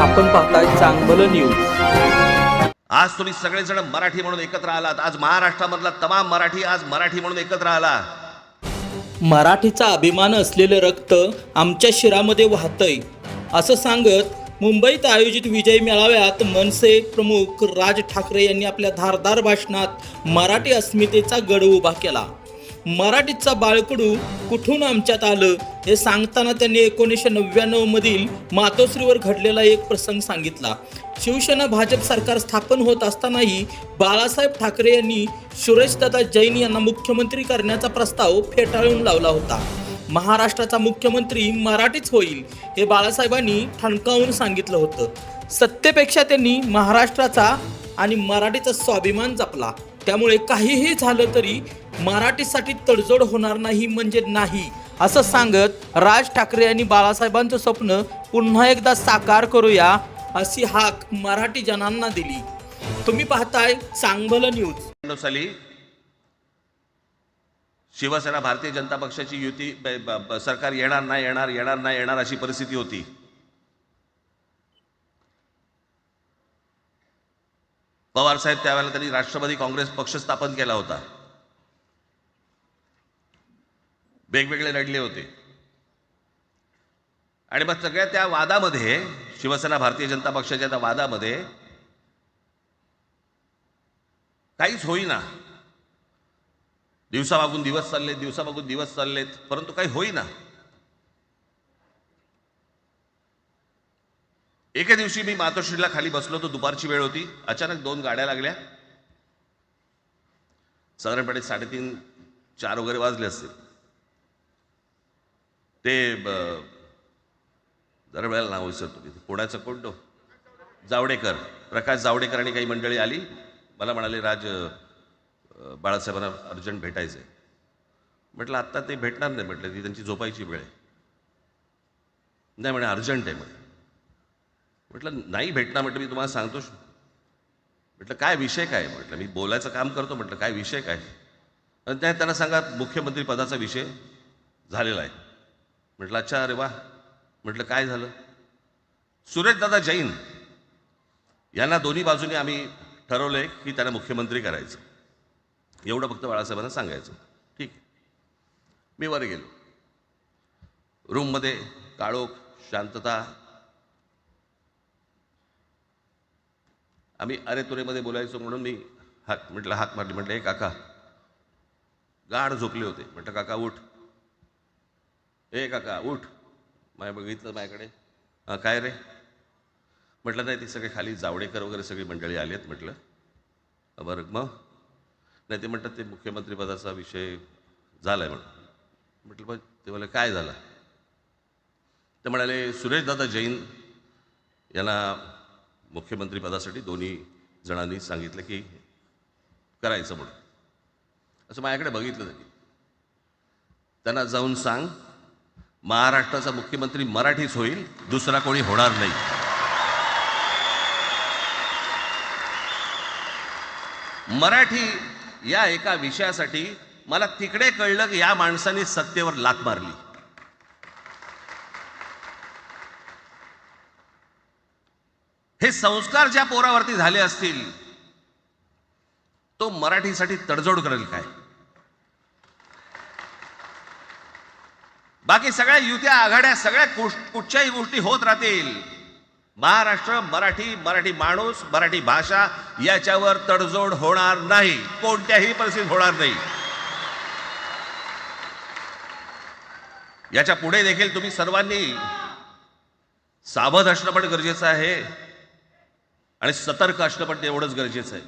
आपण पाहताय चांगलं न्यूज आज तुम्ही सगळेजण मराठी म्हणून एकत्र आलात. आज महाराष्ट्रामधला तमाम मराठी आज मराठी म्हणून एकत्र आला. मराठीचा अभिमान असलेलं रक्त आमच्या शिरामध्ये वाहतंय. असं सांगत मुंबईत आयोजित विजय मेळाव्यात मनसे प्रमुख राज ठाकरे यांनी आपल्या धारदार भाषणात मराठी अस्मितेचा गड उभा केला. मराठीचा बाळकडू कुठून आमच्यात आलं? हे सांगताना त्यांनी एकोणीसशे नव्याण्णव मधील मातोश्रीवर घडलेला एक प्रसंग सांगितला. शिवसेना भाजप सरकार स्थापन होत असतानाही बाळासाहेब ठाकरे यांनी सुरेशदादा जैन यांना मुख्यमंत्री करण्याचा प्रस्ताव फेटाळून लावला होता. महाराष्ट्राचा मुख्यमंत्री मराठीच होईल हे बाळासाहेबांनी ठणकावून सांगितलं होतं. सत्तेपेक्षा त्यांनी महाराष्ट्राचा आणि मराठीचा स्वाभिमान जपला. त्यामुळे काहीही झालं तरी मराठीसाठी तडजोड होणार नाही म्हणजे नाही असं सांगत राज ठाकरे यांनी बाळासाहेबांचं स्वप्न पुन्हा एकदा साकार करूया अशी हाक मराठी जनांना दिली. तुम्ही पाहताय सांगभल न्यूज. साली शिवसेना भारतीय जनता पक्षाची युती सरकार येणार नाही येणार येणार नाही येणार अशी परिस्थिती होती. पवार साहेब त्यावेळेला त्यांनी राष्ट्रवादी काँग्रेस पक्ष स्थापन केला होता. वेगवेगळे लढले होते. आणि मग सगळ्या त्या वादामध्ये शिवसेना भारतीय जनता पक्षाच्या त्या वादामध्ये काहीच होईना. दिवसामागून दिवस चाललेत दिवसामागून दिवस चाललेत परंतु काही होईना. एके दिवशी मी मातोश्रीला खाली बसलो होतो दुपारची वेळ होती. अचानक दोन गाड्या लागल्या. साधारणपणे साडेतीन चार वगैरे वाजले असतील. ते जरा वेळेला नाव विसरतो मी. पुण्याचं कोणतो जावडेकर. प्रकाश जावडेकर आणि काही मंडळी आली. मला म्हणाले राज बाळासाहेबांना अर्जंट भेटायचं आहे म्हटलं आत्ता ते भेटणार नाही. म्हटलं ती त्यांची झोपायची वेळ आहे. नाही म्हणे अर्जंट आहे. म्हणे म्हटलं नाही भेटणार म्हटलं मी तुम्हाला सांगतो. म्हटलं काय विषय काय? म्हटलं मी बोलायचं काम करतो म्हटलं काय विषय काय? आणि त्या त्यांना सांगा मुख्यमंत्री पदाचा विषय झालेला आहे. म्हटलं अच्छा अरे वा. म्हटलं काय झालं? सुरेशदादा जैन यांना दोन्ही बाजूने आम्ही ठरवलंय की त्यांना मुख्यमंत्री करायचं. एवढं फक्त बाळासाहेबांना सांगायचं. ठीक. मी वर गेलो. रूममध्ये काळोख शांतता आम्ही अरे तुरेमध्ये बोलायचो म्हणून मी हाक म्हटलं हाक मारली. म्हटलं ए काका. गाढ झोपले होते. म्हटलं काका उठ. ए काका उठ. माय बघितलं माझ्याकडे. काय रे? म्हटलं नाही ती सगळे खाली जावडेकर वगैरे सगळी मंडळी आली आहेत म्हटलं बरं मग? नाही ते म्हणतात ते मुख्यमंत्रीपदाचा विषय झाला आहे म्हणून. म्हटलं बघ ते मला काय झालं? ते म्हणाले सुरेशदादा जैन यांना मुख्यमंत्रीपदासाठी दोन्ही जणांनी सांगितलं की करायचं म्हणून. असं माझ्याकडे बघितलं त्यांनी त्यांना जाऊन सांग महाराष्ट्राचा मुख्यमंत्री मराठीच होईल दुसरा कोणी होणार नाही. मराठी या एका विषयासाठी मला तिकडे कळलं की या माणसाने सत्तेवर लात मारली. हे संस्कार ज्या पोरावरती झाले असतील तो मराठीसाठी तडजोड करेल काय? बाकी सगळ्या युत्या आघाड्या सगळ्या कुठच्याही गोष्टी होत राहतील. महाराष्ट्र मराठी मराठी माणूस मराठी भाषा याच्यावर तडजोड होणार नाही. कोणत्याही परिस्थितीत होणार नाही. याच्यापुढे देखील तुम्ही सर्वांनी सावध असणं पण गरजेचं आहे. आणि सतर्क असणं पण तेवढंच गरजेचं आहे.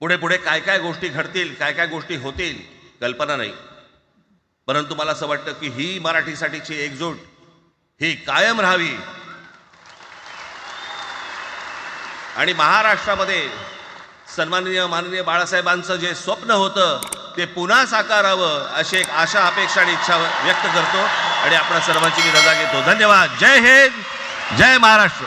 पुढे पुढे काय काय गोष्टी घडतील काय काय गोष्टी होतील कल्पना नाही. परंतु मला असं वाटतं की ही मराठीसाठीची एकजूट ही कायम राहावी. आणि महाराष्ट्रामध्ये सन्माननीय माननीय बाळासाहेबांचं जे स्वप्न होतं ते पुन्हा साकारावं अशी एक आशा अपेक्षा आणि इच्छा व्यक्त करतो. आणि आपल्या सर्वांची मी रजा घेतो. धन्यवाद. जय हिंद. जय महाराष्ट्र.